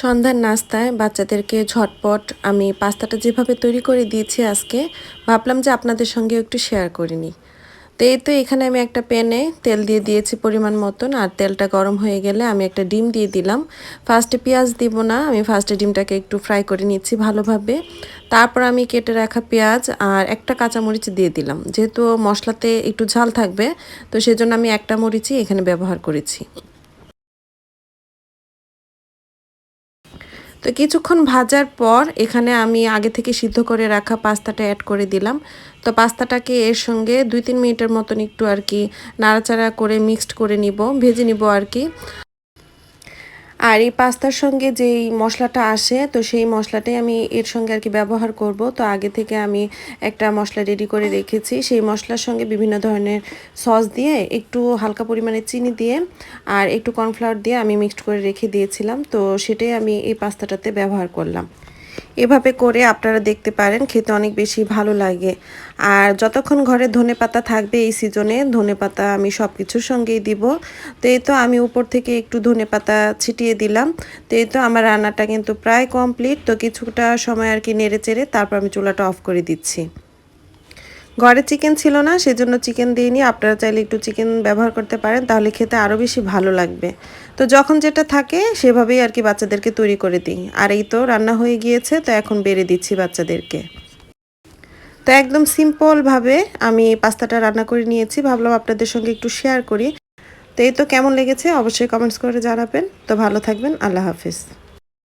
সন্ধ্যার নাস্তায় বাচ্চাদেরকে ঝটপট আমি পাস্তাটা যেভাবে তৈরি করে দিয়েছি আজকে, ভাবলাম যে আপনাদের সঙ্গে একটু শেয়ার করে নিই। তো এই তো এখানে আমি একটা প্যানে তেল দিয়ে দিয়েছি পরিমাণ মতন, আর তেলটা গরম হয়ে গেলে আমি একটা ডিম দিয়ে দিলাম। ফার্স্টে পেঁয়াজ দিব না, আমি ফার্স্টে ডিমটাকে একটু ফ্রাই করে নিচ্ছি ভালোভাবে। তারপর আমি কেটে রাখা পেঁয়াজ আর একটা কাঁচামরিচ দিয়ে দিলাম। যেহেতু মশলাতে একটু ঝাল থাকবে, তো সেজন্য আমি একটা মরিচই এখানে ব্যবহার করেছি। তো কিছুক্ষণ ভাজার পর এখানে আমি আগে থেকে সিদ্ধ করে রাখা পাস্তাটা অ্যাড করে দিলাম। তো পাস্তাটাকে এর সঙ্গে দুই তিন মিনিটের মতন একটু আর কি নাড়াচাড়া করে মিক্সড করে নিব, ভেজে নিব আর কি। আর এই পাস্তার সঙ্গে যেই মশলাটা আসে, তো সেই মশলাটাই আমি এর সঙ্গে আর কি ব্যবহার করব। তো আগে থেকে আমি একটা মশলা রেডি করে রেখেছি। সেই মশলার সঙ্গে বিভিন্ন ধরনের সস দিয়ে, একটু হালকা পরিমাণে চিনি দিয়ে আর একটু কর্নফ্লাওয়ার দিয়ে আমি মিক্সড করে রেখে দিয়েছিলাম। তো সেটাই আমি এই পাস্তাটাতে ব্যবহার করলাম। এভাবে করে আপনারা দেখতে পারেন, খেতে অনেক বেশি ভালো লাগে। আর যতক্ষণ ঘরে ধনে পাতা থাকবে এই সিজনে ধনে পাতা আমি সব কিছুর সঙ্গেই দিব। তো এই তো আমি উপর থেকে একটু ধনে পাতা ছিটিয়ে দিলাম। তো এই তো আমার রান্নাটা কিন্তু প্রায় কমপ্লিট তো কিছুটা সময় আর কি নেড়ে চেড়ে তারপর আমি চুলাটা অফ করে দিচ্ছি। ঘরে চিকেন ছিল না, সেজন্য চিকেন দিইনি। আপনারা চাইলে একটু চিকেন ব্যবহার করতে পারেন, তাহলে খেতে আরও বেশি ভালো লাগবে। তো যখন যেটা থাকে, সেভাবেই আর কি বাচ্চাদেরকে তৈরি করে দিই। আর এই তো রান্না হয়ে গিয়েছে, তো এখন বেড়ে দিচ্ছি বাচ্চাদেরকে। তো একদম সিম্পলভাবে আমি পাস্তাটা রান্না করে নিয়েছি। ভাবলাম আপনাদের সঙ্গে একটু শেয়ার করি। তো এই তো কেমন লেগেছে, অবশ্যই কমেন্টস করে জানাবেন। তো ভালো থাকবেন, আল্লাহ হাফিজ।